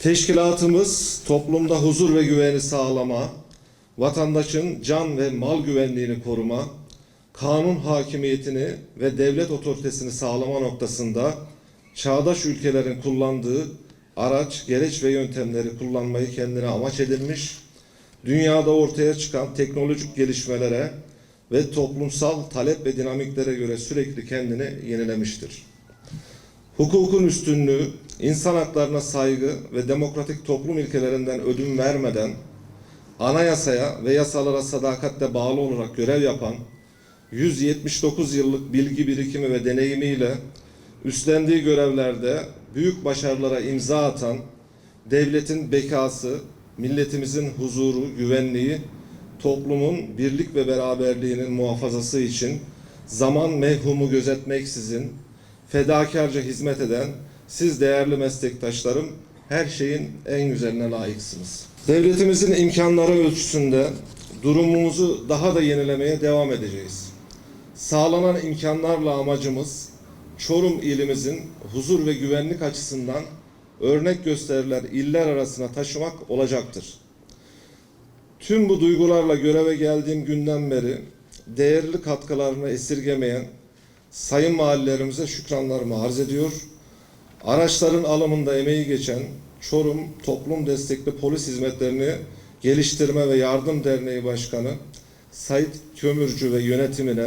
Teşkilatımız toplumda huzur ve güveni sağlama, vatandaşın can ve mal güvenliğini koruma, kanun hakimiyetini ve devlet otoritesini sağlama noktasında çağdaş ülkelerin kullandığı araç, gereç ve yöntemleri kullanmayı kendine amaç edinmiş, dünyada ortaya çıkan teknolojik gelişmelere ve toplumsal talep ve dinamiklere göre sürekli kendini yenilemiştir. Hukukun üstünlüğü, insan haklarına saygı ve demokratik toplum ilkelerinden ödün vermeden anayasaya ve yasalara sadakatle bağlı olarak görev yapan 179 yıllık bilgi birikimi ve deneyimiyle üstlendiği görevlerde büyük başarılara imza atan devletin bekası, milletimizin huzuru, güvenliği, toplumun birlik ve beraberliğinin muhafazası için zaman mevhumu gözetmeksizin fedakarca hizmet eden siz değerli meslektaşlarım her şeyin en güzeline layıksınız. Devletimizin imkanları ölçüsünde durumumuzu daha da yenilemeye devam edeceğiz. Sağlanan imkanlarla amacımız Çorum ilimizin huzur ve güvenlik açısından örnek gösteriler iller arasına taşımak olacaktır. Tüm bu duygularla göreve geldiğim günden beri değerli katkılarını esirgemeyen sayın mahallelerimize şükranlarımı arz ediyor. Araçların alımında emeği geçen Çorum Toplum Destekli Polis Hizmetlerini Geliştirme ve Yardım Derneği Başkanı Sait Kömürcü ve yönetimine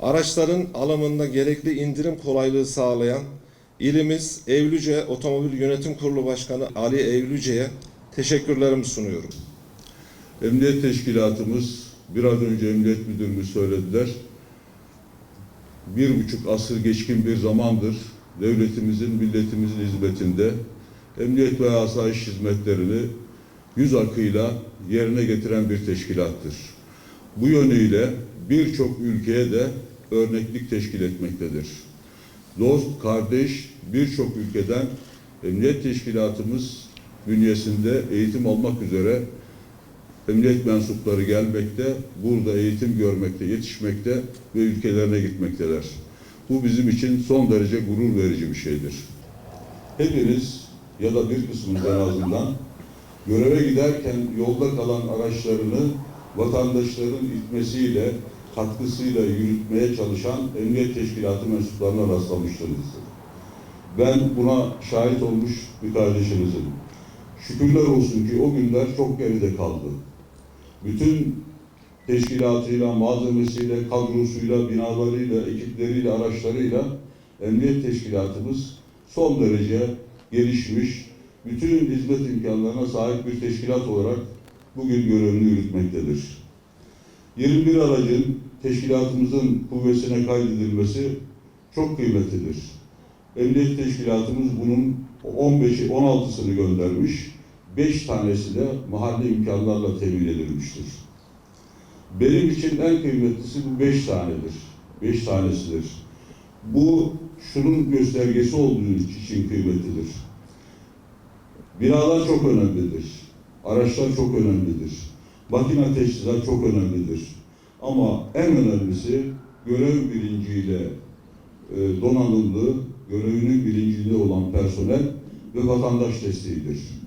araçların alımında gerekli indirim kolaylığı sağlayan ilimiz Evlüce Otomobil Yönetim Kurulu Başkanı Ali Evlüce'ye teşekkürlerimi sunuyorum. Emniyet teşkilatımız biraz önce emniyet müdürümüz söylediler. Bir buçuk asır geçkin bir zamandır devletimizin, milletimizin hizmetinde emniyet ve asayiş hizmetlerini yüz akıyla yerine getiren bir teşkilattır. Bu yönüyle birçok ülkeye de örneklik teşkil etmektedir. Dost, kardeş birçok ülkeden emniyet teşkilatımız bünyesinde eğitim almak üzere emniyet mensupları gelmekte, burada eğitim görmekte, yetişmekte ve ülkelerine gitmekteler. Bu bizim için son derece gurur verici bir şeydir. Hepiniz ya da bir kısmınız en azından göreve giderken yolda kalan araçlarını vatandaşların itmesiyle, katkısıyla yürütmeye çalışan emniyet teşkilatı mensuplarına rastlamışsınızdır. Ben buna şahit olmuş bir kardeşinizim. Şükürler olsun ki o günler çok geride kaldı. Bütün teşkilatıyla, malzemesiyle, kadrosuyla, binalarıyla, ekipleriyle, araçlarıyla emniyet teşkilatımız son derece gelişmiş, bütün hizmet imkanlarına sahip bir teşkilat olarak bugün görevini yürütmektedir. 21 aracın teşkilatımızın kuvvetine kaydedilmesi çok kıymetlidir. Emniyet teşkilatımız bunun 15'i 16'sını göndermiş. 5 tanesi de mahalle imkanlarla temin edilmiştir. Benim için en kıymetlisi bu 5 tanedir. 5 tanesidir. Bu şunun göstergesi olduğu için kıymetlidir. Binalar çok önemlidir. Araçlar çok önemlidir. Makine teçhizat çok önemlidir. Ama en önemlisi görev bilinciyle e, donanımlı, görevinin bilincinde olan personel ve vatandaş desteğidir.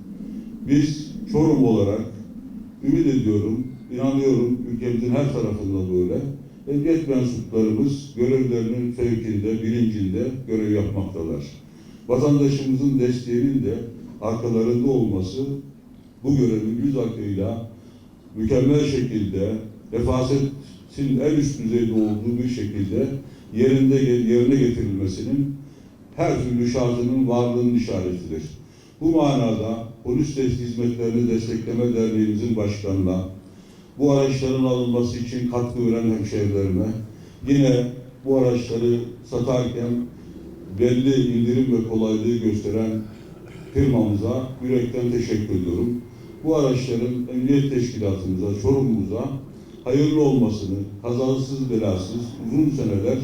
Biz Çorum olarak ümit ediyorum, inanıyorum ülkemizin her tarafında böyle. Emniyet mensuplarımız görevlerinin fevkinde, bilincinde görev yapmaktalar. Vatandaşımızın desteğinin de arkalarında olması bu görevin yüz akıyla mükemmel şekilde refasetin en üst düzeyde olduğu bir şekilde yerinde yerine getirilmesinin her türlü şartının varlığının işaretidir. Bu manada Polis Hizmetlerini Destekleme Derneğimizin başkanına, bu araçların alınması için katkı veren hemşehrilerime, yine bu araçları satarken belli indirim ve kolaylığı gösteren firmamıza yürekten teşekkür ediyorum. Bu araçların emniyet teşkilatımıza, Çorum'umuza hayırlı olmasını, kazasız belasız uzun seneler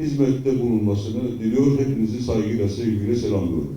hizmette bulunmasını diliyor. Hepinizi saygıyla, sevgiyle selamlıyorum.